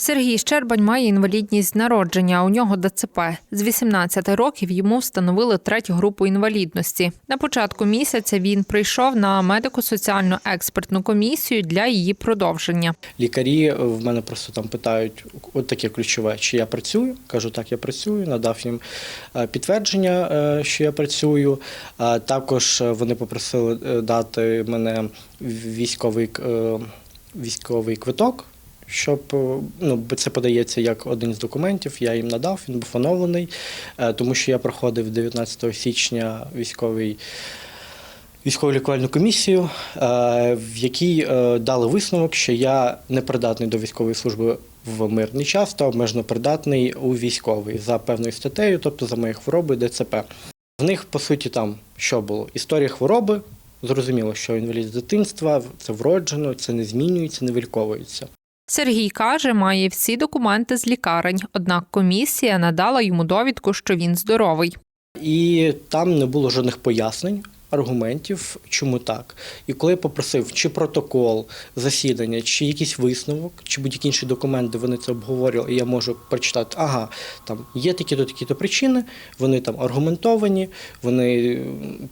Сергій Щербань має інвалідність народження. У нього ДЦП. З 18 років йому встановили третю групу інвалідності. На початку місяця він прийшов на медико-соціальну експертну комісію для її продовження. Лікарі в мене просто там питають, от таке ключове, чи я працюю. Кажу, так, я працюю, надав їм е, підтвердження, е, що я працюю. Також е, вони попросили дати мене військовий, військовий квиток. Щоб е, ну, це подається як один з документів, я їм надав, він був оновлений, е, тому що я проходив 19 січня військовий військово лікувальну комісію, е, в якій дали висновок, що я не придатний до військової служби в мирний час та обмежено придатний у військовий за певною статтею, тобто за мої хвороби ДЦП. В них, по суті, там що було? Історія хвороби. Зрозуміло, що інвалід з дитинства це вроджено, це не змінюється, не виліковується. Сергій каже, має всі документи з лікарень, однак комісія надала йому довідку, що він здоровий. І там не було жодних пояснень, аргументів, чому так. І коли я попросив чи протокол засідання, чи якийсь висновок, чи будь-які інші документи, вони це обговорювали, і я можу прочитати, ага, там є такі-то такі-то причини, вони там аргументовані, вони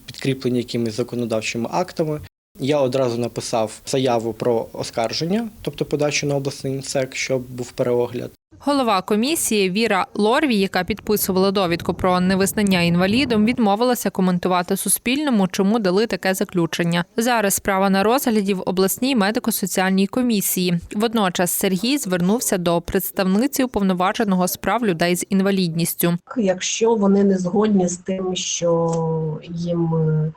підкріплені якимись законодавчими актами. Я одразу написав заяву про оскарження, тобто подачу на обласний інсек, щоб був переогляд. Голова комісії Віра Лорві, яка підписувала довідку про невизнання інвалідом, відмовилася коментувати Суспільному, чому дали таке заключення. Зараз справа на розгляді в обласній медико-соціальній комісії. Водночас Сергій звернувся до представниці уповноваженого з прав людей з інвалідністю. Якщо вони не згодні з тим, що їм е,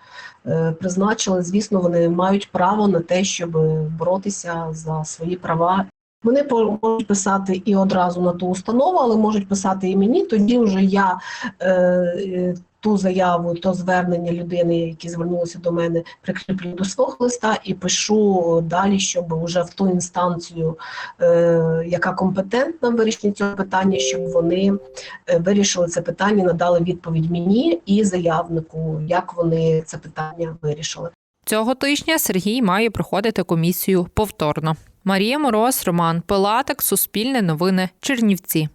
е, призначили, звісно, вони мають право на те, щоб боротися за свої права. Вони можуть писати і одразу на ту установу, але можуть писати і мені. Тоді вже я е, е, ту заяву, то звернення людини, які звернулися до мене, прикріплю до свого листа і пишу далі, щоб вже в ту інстанцію, е, яка компетентна в вирішенні цього питання, щоб вони е, вирішили це питання, надали відповідь мені і заявнику, як вони це питання вирішили. Цього тижня Сергій має проходити комісію повторно. Марія Мороз, Роман Пилатик, Суспільне новини, Чернівці.